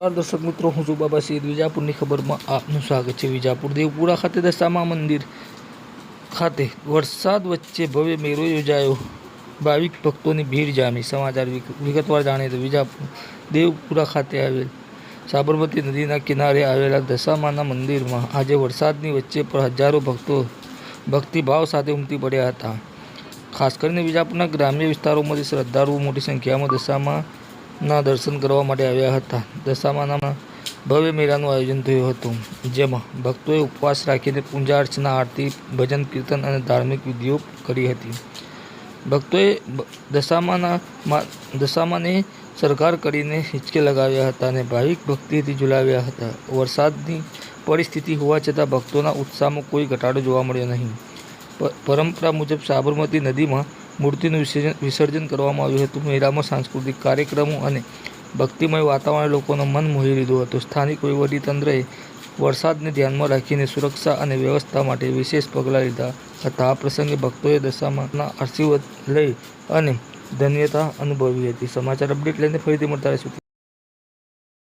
દર્શક મિત્રો, હું છું બાબા સૈયદ વિજાપુરની ખબરમાં આપનું સ્વાગત છે વિજાપુર દેવપુરા ખાતે દશામા મંદિર ખાતે વરસાદ વચ્ચે ભવ્ય મેળો યોજાયો. ભાવિક ભક્તોની ભીડ જામી. સમાચાર વિગતવાર જાણીએ તો વિજાપુર દેવપુરા ખાતે આવેલ સાબરમતી નદીના કિનારે આવેલા દશામાના મંદિરમાં આજે વરસાદની વચ્ચે પણ હજારો ભક્તો ભક્તિભાવ સાથે ઉમટી પડ્યા હતા. ખાસ કરીને વિજાપુરના ગ્રામ્ય વિસ્તારોમાંથી શ્રદ્ધાળુઓ મોટી સંખ્યામાં દશામાના દર્શન કરવા માટે આવ્યા હતા. દશામાનામાં ભવ્ય મેળાનું આયોજન થયું હતું. જેમાં ભક્તોએ ઉપવાસ રાખીને પૂજા અર્ચના, આરતી, ભજન, કીર્તન અને ધાર્મિક વિધિઓ કરી હતી. ભક્તોએ દશામાના દશામાને સરકાર કરીને હિંચકે લગાવ્યા હતા અને ભાવિક ભક્તિથી ઝુલાવ્યા હતા. વરસાદની પરિસ્થિતિ હોવા છતાં ભક્તોના ઉત્સાહમાં કોઈ ઘટાડો જોવા મળ્યો નહીં. પરંપરા મુજબ સાબરમતી નદીમાં મૂર્તિનું વિસર્જન વિસર્જન કરવામાં આવ્યું હતું. મેળામાં સાંસ્કૃતિક કાર્યક્રમો અને ભક્તિમય વાતાવરણ લોકોનું મન મોહી લીધું હતું. સ્થાનિક વહીવટીતંત્રએ વરસાદને ધ્યાનમાં રાખીને સુરક્ષા અને વ્યવસ્થા માટે વિશેષ પગલાં લીધા હતા. આ પ્રસંગે ભક્તોએ દશામાના આશીર્વાદ લઈ અને ધન્યતા અનુભવી હતી. સમાચાર અપડેટ લઈને ફરીથી મળતા રહીશું.